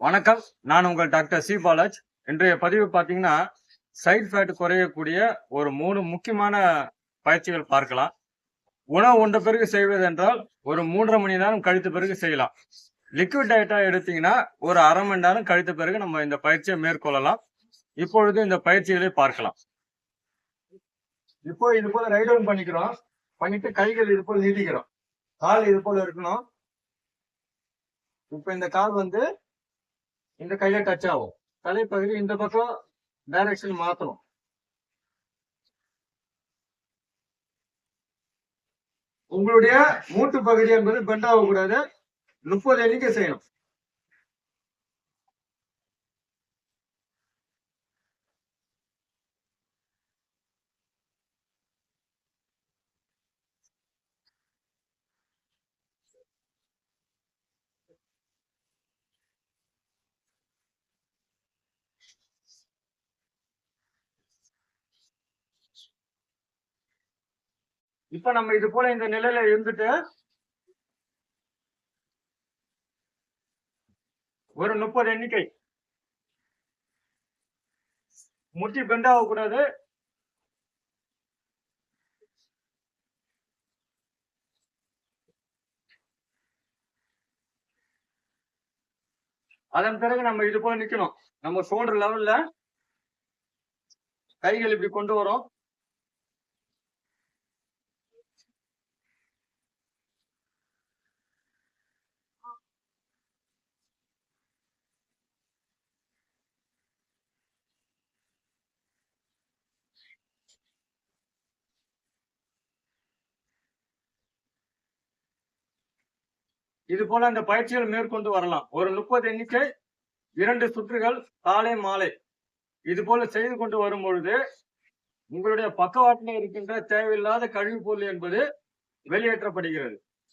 வணக்கம். நான் உங்கள் டாக்டர் சி. பாலாஜ். இன்றைய பதிவு பார்த்தீங்கன்னா சைடு ஃபேட் குறையக்கூடிய ஒரு மூணு முக்கியமான பயிற்சிகள் பார்க்கலாம். உணவு உண்ட பிறகு செய்வது என்றால் ஒரு மூன்றரை மணி நேரம் கழித்த பிறகு செய்யலாம். லிக்விட் டயட்டா எடுத்தீங்கன்னா ஒரு அரை மணி நேரம் கழித்த பிறகு நம்ம இந்த பயிற்சியை மேற்கொள்ளலாம். இப்பொழுது இந்த பயிற்சிகளை பார்க்கலாம். இப்போ இது போல ரைட் டவுன் பண்ணிக்கிறோம். பண்ணிட்டு கைகள் இது போல நீட்டிக்கிறோம். கால் இது போல இருக்கணும். இப்போ இந்த கால் வந்து இந்த கையில டச் ஆகும். தலைப்பகுதி இந்த பக்கம் டைரக்ஷன் மாத்தணும். உங்களுடைய மூட்டு பகுதி என்பது பெண்ட் ஆகக்கூடாது முப்பது எண்ணிக்கை செய்யணும். இப்ப நம்ம இது போல இந்த நிலையில இருந்துட்டு ஒரு முப்பது எண்ணிக்கை. முட்டி பெண்ட் கூடாது அதன் பிறகு நம்ம இது போல நிக்கணும். நம்ம ஷோல்டர் லெவல்ல கைகள் இப்படி கொண்டு வரோம். இது போல அந்த பயிற்சிகள் மேற்கொண்டு வரலாம். ஒரு முப்பது எண்ணிக்கை இரண்டு சுற்றுகள் காலை மாலை. இது போல செய்து கொண்டு வரும் பொழுது உங்களுடைய பக்கவாட்டில் இருக்கின்ற தேவையில்லாத கழிவுப் பொருள் என்பது வெளியேற்றப்படுகிறது.